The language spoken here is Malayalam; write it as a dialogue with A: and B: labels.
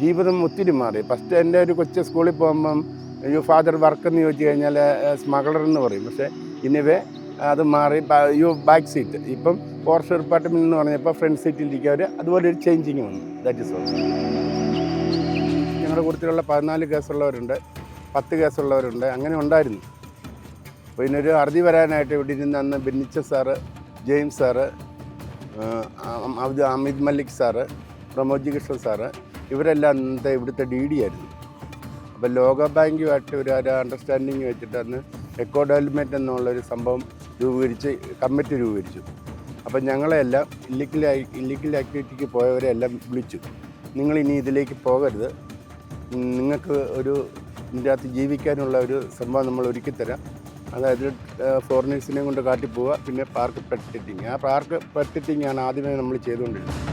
A: ജീവിതം ഒത്തിരി മാറി. ഫസ്റ്റ് എന്റെ ഒരു കൊച്ചു സ്കൂളിൽ പോകുമ്പം യു ഫാദർ വർക്ക് എന്ന് ചോദിച്ചു കഴിഞ്ഞാൽ സ്മഗ്ലർ എന്ന് പറയും. പക്ഷേ ഇനിവേ അത് മാറി യു ബാക്ക് സീറ്റ് ഇപ്പം ഫോറസ്റ്റ് ഡിപ്പാർട്ട്മെന്റ് എന്ന് പറഞ്ഞപ്പോൾ ഫ്രണ്ട് സീറ്റിൽ ഇരിക്കുക അതുപോലെ ഒരു ചേഞ്ചിങ് വന്നു. ദാറ്റ് ഇസ് ഓൾ ഞങ്ങളുടെ കൂട്ടത്തിലുള്ള പതിനാല് കേസുള്ളവരുണ്ട് പത്ത് കേസുള്ളവരുണ്ട് അങ്ങനെ ഉണ്ടായിരുന്നു. അപ്പോൾ ഇതിനൊരു അറുതി വരാനായിട്ട് ഇവിടെ ഇരുന്ന് അന്ന് ബിന്നിച്ച sir James sir Amit Mallik sir Pramod G Krishnan sir ഇവരെല്ലാം അന്നത്തെ ഇവിടുത്തെ ഡി ഡി ആയിരുന്നു. അപ്പോൾ ലോക ബാങ്കുമായിട്ട് ഒരു ഒരു അണ്ടർസ്റ്റാൻഡിങ് വെച്ചിട്ട് അന്ന് എക്കോ ഡെവലപ്മെന്റ് എന്നുള്ളൊരു സംഭവം രൂപീകരിച്ച് കമ്മിറ്റി രൂപീകരിച്ചു. അപ്പം ഞങ്ങളെല്ലാം ഇല്ലീഗൽ ഇല്ലീഗൽ ആക്ടിവിറ്റിക്ക് പോയവരെ എല്ലാം വിളിച്ചു. നിങ്ങൾ ഇനി ഇതിലേക്ക് പോകരുത്. നിങ്ങൾക്ക് ഒരു ഇതിന്റെ അകത്ത് ജീവിക്കാനുള്ള ഒരു സംഭവം നമ്മൾ ഒരുക്കി തരാം. അതായത് ഫോറിനേഴ്സിനെയും കൊണ്ട് കാട്ടി പോവുക പിന്നെ പാർക്ക് പെർട്ടിറ്റിങ് ആ പാർക്ക് പെർട്ടിറ്റിങ് ആണ് ആദ്യമേ നമ്മൾ ചെയ്തുകൊണ്ടിരുന്നത്.